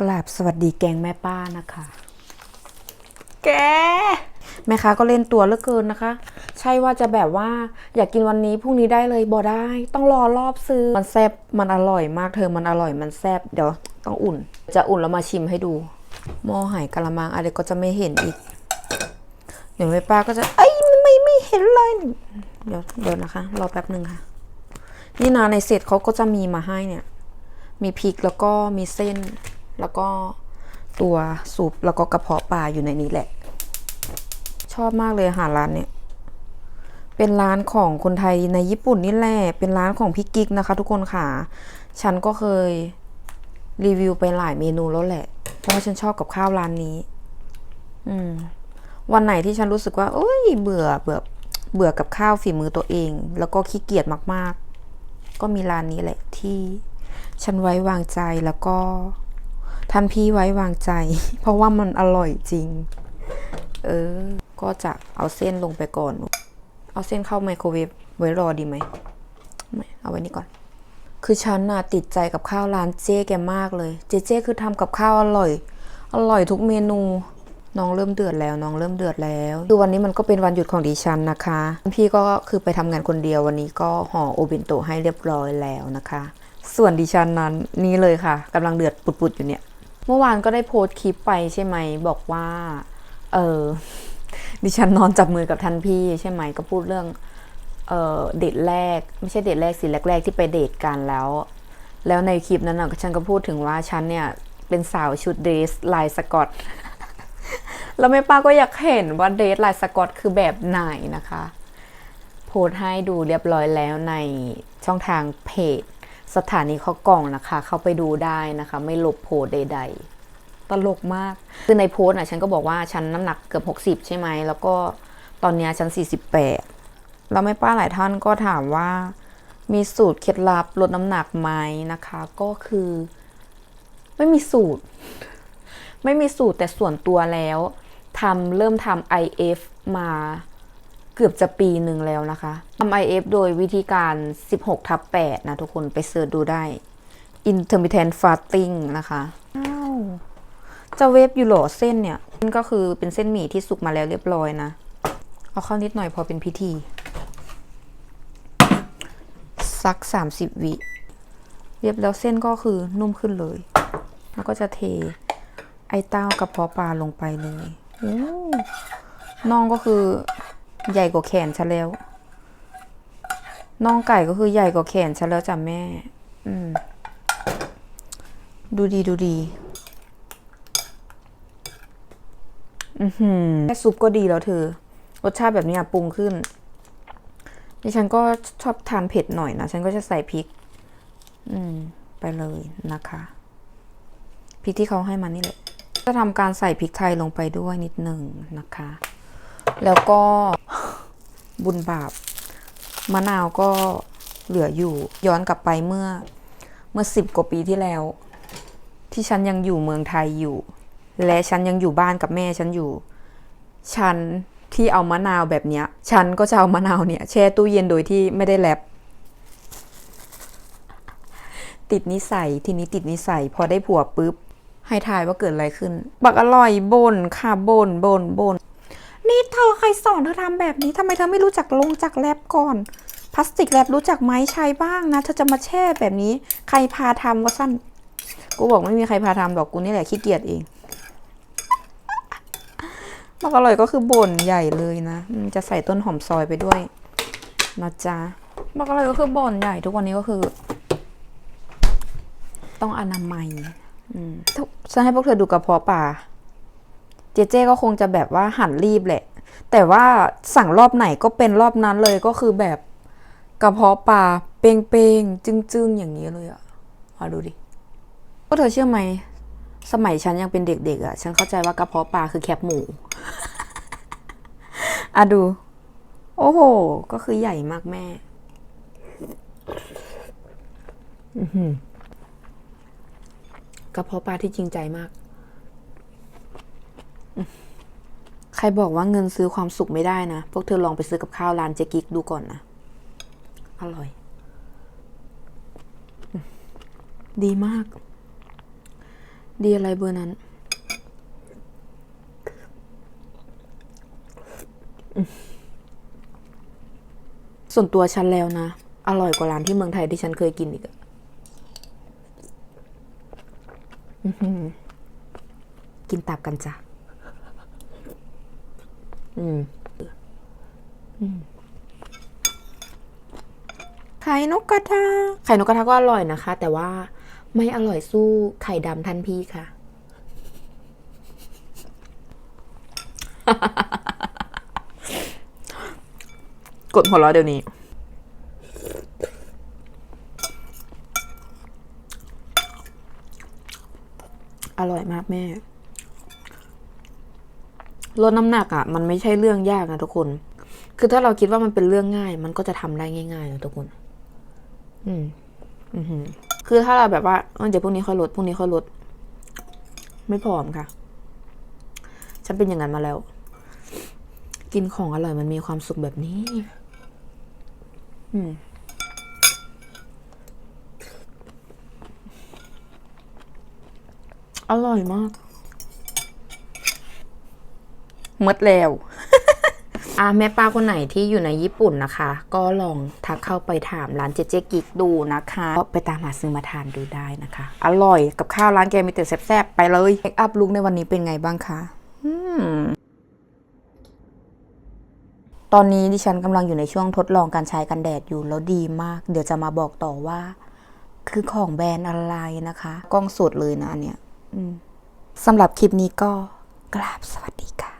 กราบสวัสดีแกงแม่ป้านะคะ แก แม่ค้าก็เล่นตัวเหลือเกินนะคะ ใช่ว่าจะแบบว่าอยากกินวันนี้พรุ่งนี้ได้เลยบ่ได้ ต้องรอรอบซื้อ มันแซบมันอร่อยมากเธอมันอร่อยมันแซบเดี๋ยวต้องอุ่น จะอุ่นแล้วมาชิมให้ดูหม้อหายกะละมังอะไรก็จะไม่เห็นอีกเดี๋ยวแม่ป้าก็จะเอ้ยไม่ไม่เห็นเลยเดี๋ยวเดี๋ยวนะคะรอแป๊บหนึ่งค่ะ นี่นะในเศษเขาก็จะมีมาให้เนี่ย มีพริกแล้วก็มีเส้น แล้วก็ตัวซุปแล้วก็กระเพาะปลาอยู่ในนี้แหละ ชอบมากเลยอาหารร้านเนี่ยเป็นร้านของคนไทยในญี่ปุ่นนี่แหละ เป็นร้านของพี่กิ๊กนะคะ ทุกคนค่ะ ฉันก็เคยรีวิวไปหลายเมนูแล้วแหละ เพราะว่าฉันชอบกับข้าวร้านนี้ อืม วันไหนที่ฉันรู้สึกว่าโอ้ย เบื่อเบื่อเบื่อกับข้าวฝีมือตัวเอง แล้วก็ขี้เกียจมาก ๆ ก็มีร้านนี้แหละที่ ฉันไว้วางใจแล้วก็ ท่านพี่ไว้วางใจ เพราะว่ามันอร่อยจริง เออ ก็จะเอาเส้นลงไปก่อน เอาเส้นเข้าไมโครเวฟไว้รอดีไหมไม่เอาไว้นี่ก่อน คือฉันน่ะติดใจกับข้าวร้านเจ๊แกมากเลย เจ๊เจ๊คือทำกับข้าวอร่อย อร่อยทุกเมนูน้องเริ่มเดือดแล้ว น้องเริ่มเดือดแล้วคือวันนี้มันก็เป็นวันหยุดของดิฉันนะคะ พี่ก็คือไปทำงานคนเดียววันนี้ก็ห่อโอเบนโตให้เรียบร้อยแล้วนะคะ ส่วนดิฉันนั้นนี่เลยค่ะกำลังเดือดปุดๆอยู่เนี่ย เมื่อวานก็ได้โพสต์คลิปไปใช่ไหม บอกว่า เออดิฉันนอนจับมือกับท่านพี่ใช่ไหมก็พูดเรื่อง เออเดทแรก ไม่ใช่เดทแรกสิแรกๆที่ไปเดทกันแล้ว แล้วในคลิปนั้นน่ะฉันก็พูดถึงว่าฉันเนี่ยเป็นสาวชุดเดรสลายสกอตแล้วแม่ป้าก็อยากเห็นว่าเดรสลายสกอตคือแบบไหนนะคะ โพสต์ให้ดูเรียบร้อยแล้วในช่องทางเพจ สถานีข้อกล่องนะคะ เข้าไปดูได้นะคะ ไม่ลบโพสต์ใด ๆ ตลกมาก คือในโพสต์น่ะฉันก็บอกว่าฉันน้ำหนักเกือบ60 ใช่ไหม แล้วก็ตอนเนี้ยฉัน 48 แล้วแม่ป้าหลายท่านก็ถามว่า มีสูตรเคล็ดลับลดน้ำหนักไหมนะคะ ก็คือ ไม่มีสูตร ไม่มีสูตรแต่ส่วนตัวแล้วทำเริ่มทำ IF มา เกือบจะปีหนึ่งแล้วนะคะทำ IF โดยวิธีการ 16 ทับ 8 นะทุกคนไปเสิร์ชดูได้ intermittent fasting นะคะอ้าวจะเวฟอยู่หรอเส้นเนี่ยนี่ก็คือเป็นเส้นหมี่ที่สุกมาแล้วเรียบร้อยนะ เอาเข้านิดหน่อยพอเป็นพิธีสัก 30 วิเรียบแล้วเส้นก็คือนุ่มขึ้นเลย แล้วก็จะเทไอ้เต้ากระเพาะปลาลงไปเลยโอ้น่องก็คือ ใหญ่กว่าแขนฉันแล้วน่องไก่ก็คือใหญ่กว่าแขนฉันแล้วจ้ะแม่ อืม ดูดีดูดี อือหือแค่ซุปก็ดีแล้วเธอ รสชาติแบบนี้ปรุงขึ้น ดิฉันก็ชอบทานเผ็ดหน่อยนะ ฉันก็จะใส่พริก อืม ไปเลยนะคะ พริกที่เขาให้มานี่แหละ จะทำการใส่พริกไทยลงไปด้วยนิดหนึ่งนะคะ แล้วก็ บุญบาป มะนาวก็เหลืออยู่ย้อนกลับไปเมื่อเมื่อสิบกว่าปีที่แล้ว ที่ฉันยังอยู่เมืองไทยอยู่ และฉันยังอยู่บ้านกับแม่ฉันอยู่ ฉันที่เอามะนาวแบบเนี้ย ฉันก็จะเอามะนาวเนี่ยแช่ตู้เย็นโดยที่ไม่ได้แรปติดนิสัยทีนี้ติดนิสัยพอได้ผัวปุ๊บ ให้ทายว่าเกิดอะไรขึ้น บักอร่อยบนค่ะบนบนบน นี่เธอใครสอนเธอทำแบบนี้ทำไมเธอไม่รู้จักลงจากแรปก่อน พลาสติกแรปรู้จักไหมใช้บ้างนะ เธอจะมาแช่แบบนี้ ใครพาทำวะสั้น กูบอกไม่มีใครพาทำหรอกกูนี่แหละขี้เกียจเองบักอร่อยก็คือบ่นใหญ่เลยนะจะใส่ต้นหอมซอยไปด้วยนะจ๊ะบักอร่อยก็คือบ่นใหญ่ทุกวันนี้ก็คือ ต้องอนามัยอืมฉันให้พวกเธอดูกระเพาะปลา เจเจก็คงจะแบบว่าหันรีบแหละ แต่ว่าสั่งรอบไหนก็เป็นรอบนั้นเลยก็คือแบบกระเพาะปลาเป้งเปงๆจึ้งๆ อย่างนี้เลยอะมาดูดิก็เธอเชื่อไหม สมัยฉันยังเป็นเด็กๆอะฉันเข้าใจว่ากระเพาะปลาคือแคบหมูอะดู โอ้โห ก็คือใหญ่มากแม่ กระเพาะปลาที่จริงใจมาก ใครบอกว่าเงินซื้อความสุขไม่ได้นะ พวกเธอลองไปซื้อกับข้าวร้านเจกิกดูก่อนนะ อร่อย ดีมาก ดีอะไรเบอร์นั้น ส่วนตัวฉันแล้วนะ อร่อยกว่าร้านที่เมืองไทยที่ฉันเคยกินอีกอะกินตับกันจ้ะ อืมอืมไข่นกกระทา ไข่นกกระทาก็อร่อยนะคะ แต่ว่าไม่อร่อยสู้ไข่ดำทันพี่ค่ะ กดหัวเราะเดี๋ยวนี้อร่อยมากแม่ ลดน้ำหนักอะ่ะมันไม่ใช่เรื่องยากนะทุกคน คือถ้าเราคิดว่ามันเป็นเรื่องง่าย มันก็จะทำได้ง่ายๆนะทุกคน อืม อือคือถ้าเราแบบว่าเออเดี๋ยวพรุ่งนี้ค่อยลดพรุ่งนี้ค่อยลด ไม่พร้อมค่ะ ฉันเป็นอย่างนั้นมาแล้ว กินของอร่อยมันมีความสุขแบบนี้ อืมอร่อยมาก หมดแล้วอะแม่ป้าคนไหนที่อยู่ในญี่ปุ่นนะคะ ก็ลองทักเข้าไปถามร้านเจเจกิกดูนะคะก็ไปตามหาซื้อมาทานดูได้นะคะ อร่อยกับข้าวร้านแกมีแต่แซ่บๆไปเลยเมคอัพลุกในวันนี้เป็นไงบ้างคะอืมตอนนี้ดิฉันกำลังอยู่ในช่วงทดลองการใช้กันแดดอยู่แล้วดีมาก เดี๋ยวจะมาบอกต่อว่า คือของแบรนด์อะไรนะคะ กล้องสดเลยนะอันเนี่ยอืมสำหรับคลิปนี้ก็กราบสวัสดีค่ะ